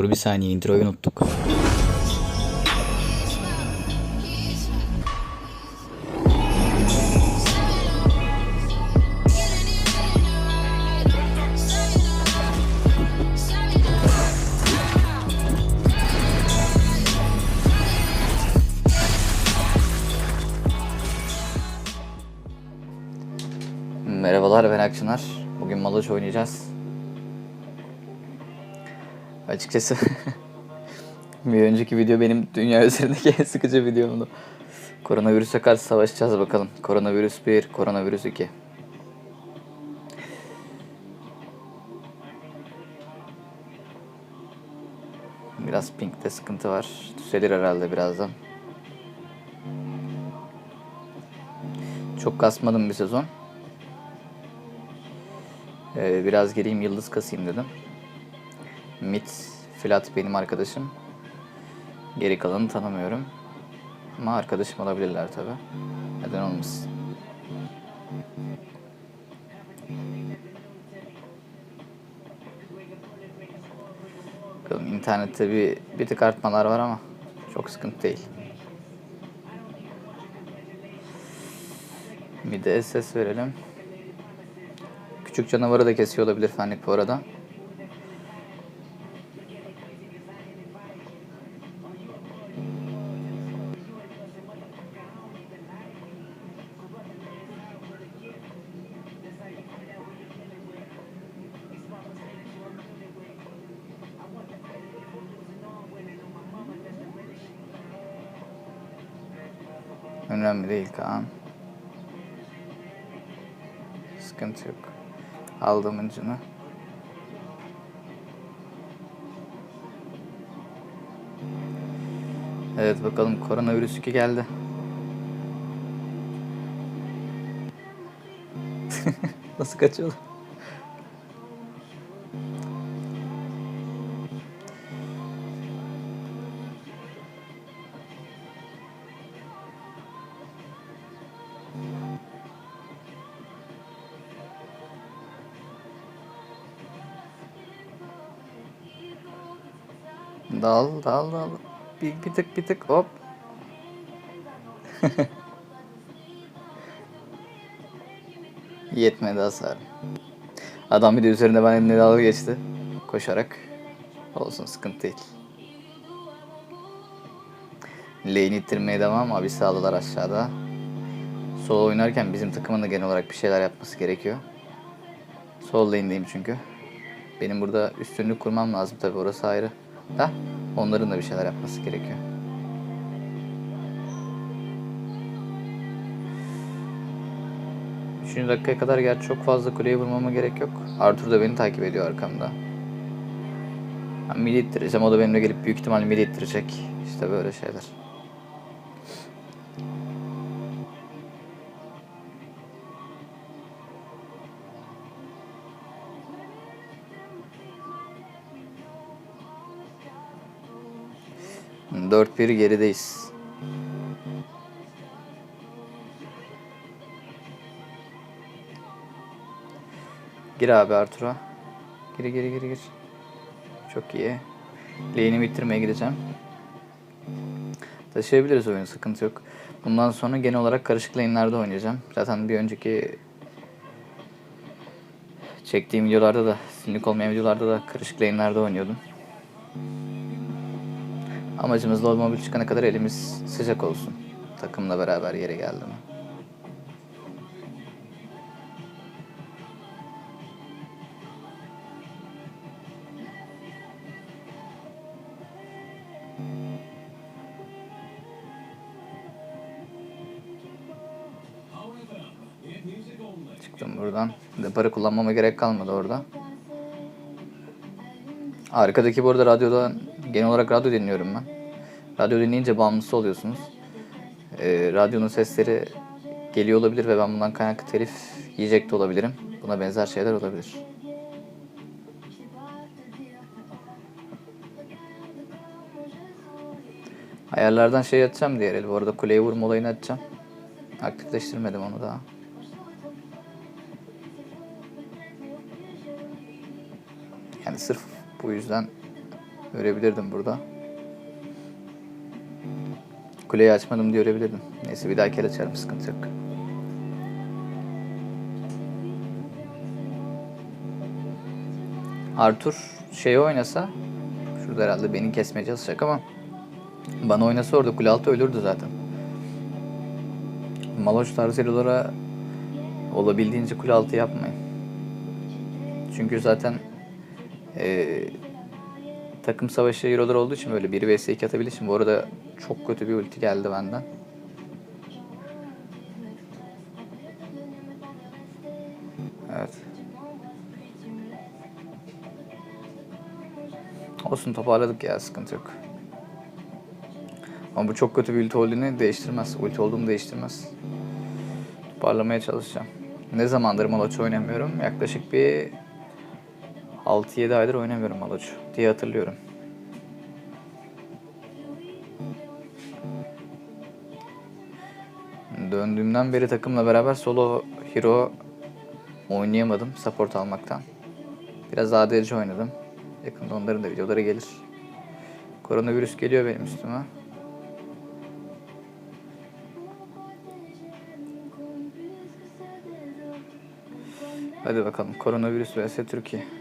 Dur bir saniye introyu unuttuk. Merhabalar ben Akşınar. Bugün Malaş oynayacağız. Açıkçası bir önceki video benim dünya üzerindeki en sıkıcı videomdu. Koronavirüse karşı savaşacağız bakalım. Koronavirüs 1, koronavirüs 2. Biraz pinkte sıkıntı var. Düzelir herhalde birazdan. Çok kasmadım bir sezon. Ee, biraz gireyim yıldız kasayım dedim. Mit, Flat benim arkadaşım. Geri kalanı tanımıyorum. Ama arkadaşım olabilirler tabi. Neden olmasın. Bakalım internette bir, bir tık artmalar var ama çok sıkıntı değil. Bir de SS verelim. Küçük canavarı da kesiyor olabilir Fenlik bu arada. Önemli değil Kaan. Sıkıntı yok. Aldım ucunu. Evet bakalım koronavirüs 2 geldi. Nasıl kaçıyordu? Dal dal dal. Bir, bir tık bir tık hop. Yetmedi hasar. Adam bir de üzerinde benimle dalga geçti. Koşarak. Olsun sıkıntı değil. Lane ittirmeye devam. Abi sağladılar aşağıda. Sol oynarken bizim takımın da genel olarak bir şeyler yapması gerekiyor. Sol lane'deyim çünkü. Benim burada üstünlük kurmam lazım tabi orası ayrı. Da onların da bir şeyler yapması gerekiyor. Üçüncü dakikaya kadar gerçi çok fazla kuleye vurmama gerek yok. Arthur da beni takip ediyor arkamda. Ben mid ittireceğim. O da benimle gelip büyük ihtimal mid ittirecek. İşte böyle şeyler. Dört bir gerideyiz. Gir abi Artur'a. Gir gir gir gir. Çok iyi. Lane'i bitirmeye gideceğim. Taşıyabiliriz oyunu sıkıntı yok. Bundan sonra genel olarak karışık lane'lerde oynayacağım. Zaten bir önceki çektiğim videolarda da, silik olmayan videolarda da karışık lane'lerde oynuyordum. Amacımız LoL Mobile çıkana kadar elimiz sıcak olsun. Takımla beraber yere geldi mi? Çıktım buradan. Deparı kullanmama gerek kalmadı orada. Arkadaki bu arada radyoda Genel olarak radyo dinliyorum ben. Radyo dinleyince bağımlısı oluyorsunuz. E, radyonun sesleri geliyor olabilir ve ben bundan kaynaklı telif yiyecek de olabilirim. Buna benzer şeyler olabilir. Ayarlardan şey atacağım diğer el. Bu arada kuleye vurma olayını atacağım. Aktifleştirmedim onu daha. Yani sırf bu yüzden görebilirdim burada. Kuleyi açmadım diye görebilirdim. Neyse bir daha kere açarım sıkıntı yok. Arthur şey oynasa şurada herhalde beni kesmeye çalışacak ama bana oynasa orada kule altı ölürdü zaten. Maloş tarzı hero'lara olabildiğince kule altı yapmayın. Çünkü zaten eee, takım savaşı hero'lar olduğu için böyle 1 vs 2 atabilir için bu arada çok kötü bir ulti geldi benden. Evet. Olsun toparladık ya sıkıntı yok. Ama bu çok kötü bir ulti olduğunu değiştirmez. Ulti olduğumu değiştirmez. Toparlamaya çalışacağım. Ne zamandır Maloç oynamıyorum? Yaklaşık bir 6-7 aydır oynamıyorum Maloç diye hatırlıyorum. Döndüğümden beri takımla beraber solo hero oynayamadım support almaktan. Biraz ADC oynadım. Yakında onların da videoları gelir. Koronavirüs geliyor benim üstüme. Hadi bakalım koronavirüs vs Türkiye.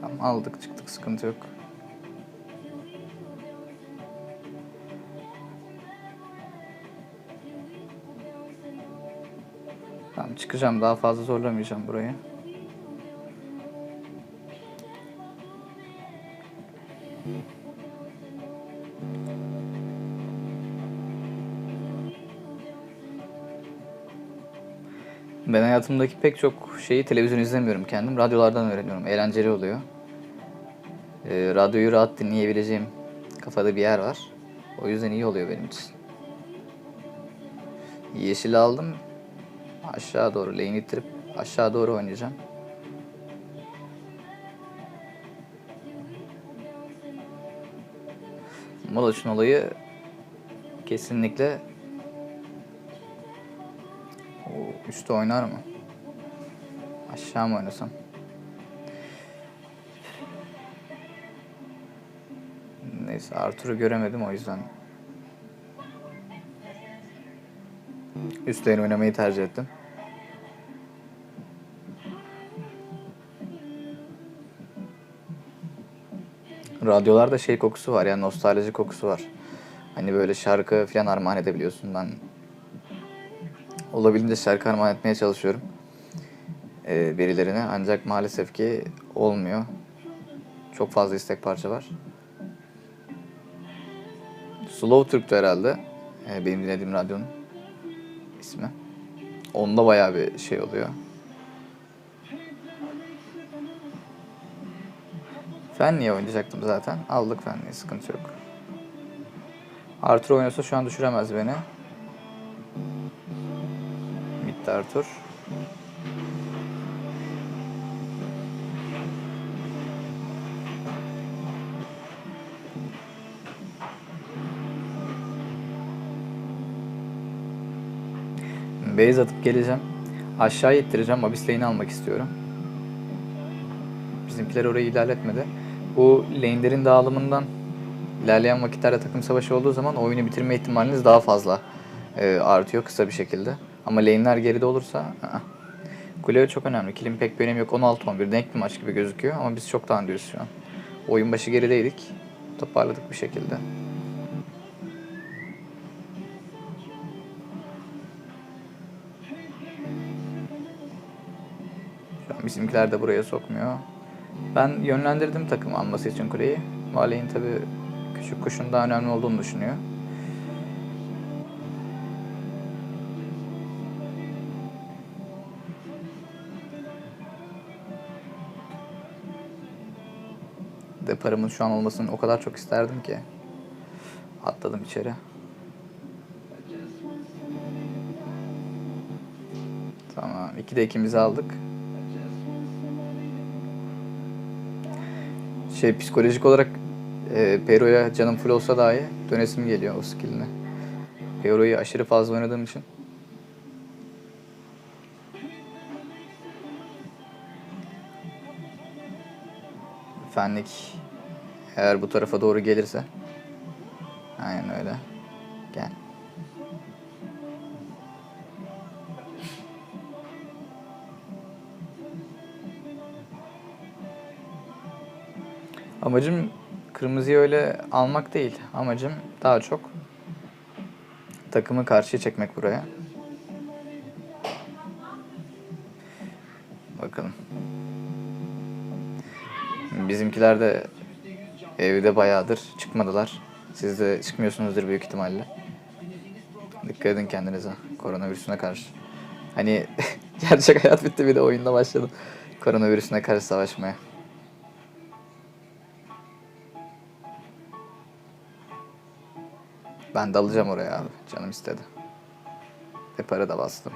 Tamam aldık çıktık sıkıntı yok. Tamam çıkacağım daha fazla zorlamayacağım burayı. Hayatımdaki pek çok şeyi televizyon izlemiyorum kendim. Radyolardan öğreniyorum. Eğlenceli oluyor. Ee, radyoyu rahat dinleyebileceğim kafada bir yer var. O yüzden iyi oluyor benim için. Yeşil aldım. Aşağı doğru lane ittirip aşağı doğru oynayacağım. Moloch'un olayı kesinlikle o üstte oynar mı? Aşağı mı oynasam? Neyse Arthur'u göremedim o yüzden. Üst lane oynamayı tercih ettim. Radyolarda şey kokusu var yani nostalji kokusu var. Hani böyle şarkı falan armağan edebiliyorsun. Ben olabildiğince şarkı armağan etmeye çalışıyorum. Ee, birilerine ancak maalesef ki olmuyor. Çok fazla istek parça var. Slow Türk'tü herhalde. Ee, benim dinlediğim radyonun ismi. Onda bayağı bir şey oluyor. Fenli'ye oynayacaktım zaten. Aldık Fenli'yi sıkıntı yok. Arthur oynasa şu an düşüremez beni. Bitti Arthur. Base atıp geleceğim. Aşağı ittireceğim. Abyss lane'i almak istiyorum. Bizimkiler orayı ilerletmedi. Bu lane'lerin dağılımından ilerleyen vakitlerde takım savaşı olduğu zaman oyunu bitirme ihtimaliniz daha fazla e, artıyor kısa bir şekilde. Ama lane'ler geride olursa ı-ı. Kule çok önemli. Kilin pek bir önemi yok. 16-11 denk bir maç gibi gözüküyor ama biz çoktan öndeyiz şu an. Oyun başı gerideydik. Toparladık bir şekilde. Şu an bizimkiler de buraya sokmuyor. Ben yönlendirdim takım alması için kuleyi. Vali'nin tabi küçük kuşun daha önemli olduğunu düşünüyor. Deparımın şu an olmasını o kadar çok isterdim ki. Atladım içeri. Tamam 2'de ikimizi aldık. Şey psikolojik olarak e, Pero'ya canım full olsa dahi dönesim geliyor o skill'ine. Pero'yu aşırı fazla oynadığım için. Fenlik eğer bu tarafa doğru gelirse aynen öyle. Gel. Amacım kırmızıyı öyle almak değil. Amacım daha çok takımı karşıya çekmek buraya. Bakalım. Bizimkiler de evde bayağıdır çıkmadılar. Siz de çıkmıyorsunuzdur büyük ihtimalle. Dikkat edin kendinize koronavirüsüne karşı. Hani gerçek hayat bitti bir de oyunda başladım. Koronavirüsüne karşı savaşmaya. Ben dalacağım oraya abi. Canım istedi. Ve para da bastım.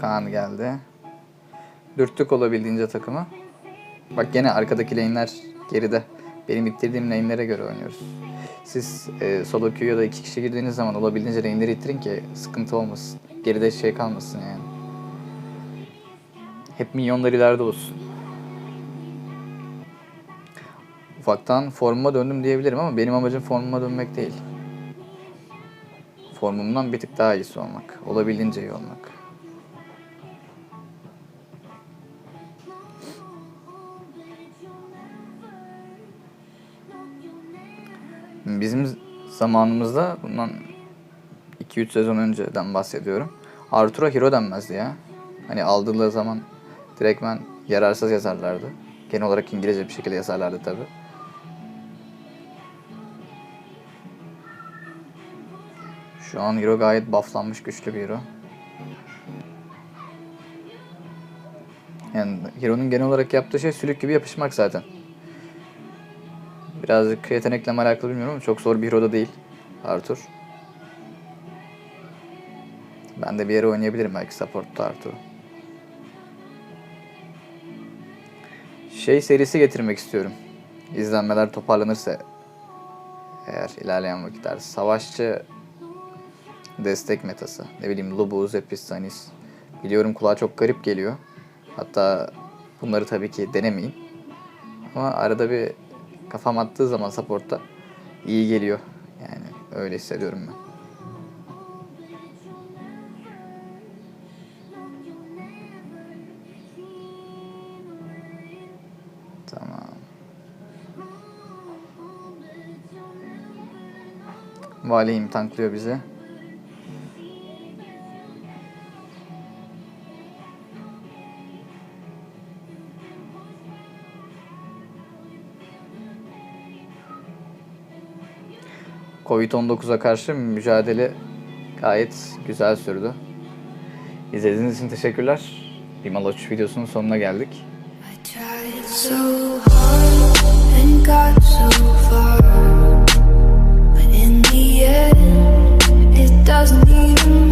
Kaan geldi. Dürttük olabildiğince takımı. Bak gene arkadaki lane'ler geride. Benim ittirdiğim lane'lere göre oynuyoruz. Siz e, solo queue ya da iki kişi girdiğiniz zaman olabildiğince lane'leri ittirin ki sıkıntı olmasın. Geride şey kalmasın yani. Hep minyonlar ileride olsun. Ufaktan formuma döndüm diyebilirim ama benim amacım formuma dönmek değil. Formumdan bir tık daha iyisi olmak. Olabildiğince iyi olmak. Bizim zamanımızda bundan 2-3 sezon önceden bahsediyorum. Arthur'a hero denmezdi ya. Hani aldığı zaman direktmen yararsız yazarlardı. Genel olarak İngilizce bir şekilde yazarlardı tabi. Şu an hero gayet bufflanmış güçlü bir hero. Yani Hero'nun genel olarak yaptığı şey sülük gibi yapışmak zaten. Birazcık yetenekle mi alakalı bilmiyorum ama çok zor bir hero değil Arthur. Ben de bir yere oynayabilirim belki support'ta Arthur. Şey serisi getirmek istiyorum. İzlenmeler toparlanırsa eğer ilerleyen vakitler. Savaşçı destek metası. Ne bileyim Lubuz, Epistanis. Biliyorum kulağa çok garip geliyor. Hatta bunları tabii ki denemeyin. Ama arada bir kafam attığı zaman support'ta iyi geliyor. Yani öyle hissediyorum ben. Valihim tanklıyor bizi. Covid-19'a karşı mücadele gayet güzel sürdü. İzlediğiniz için teşekkürler. Bir Maloç videosunun sonuna geldik. Doesn't even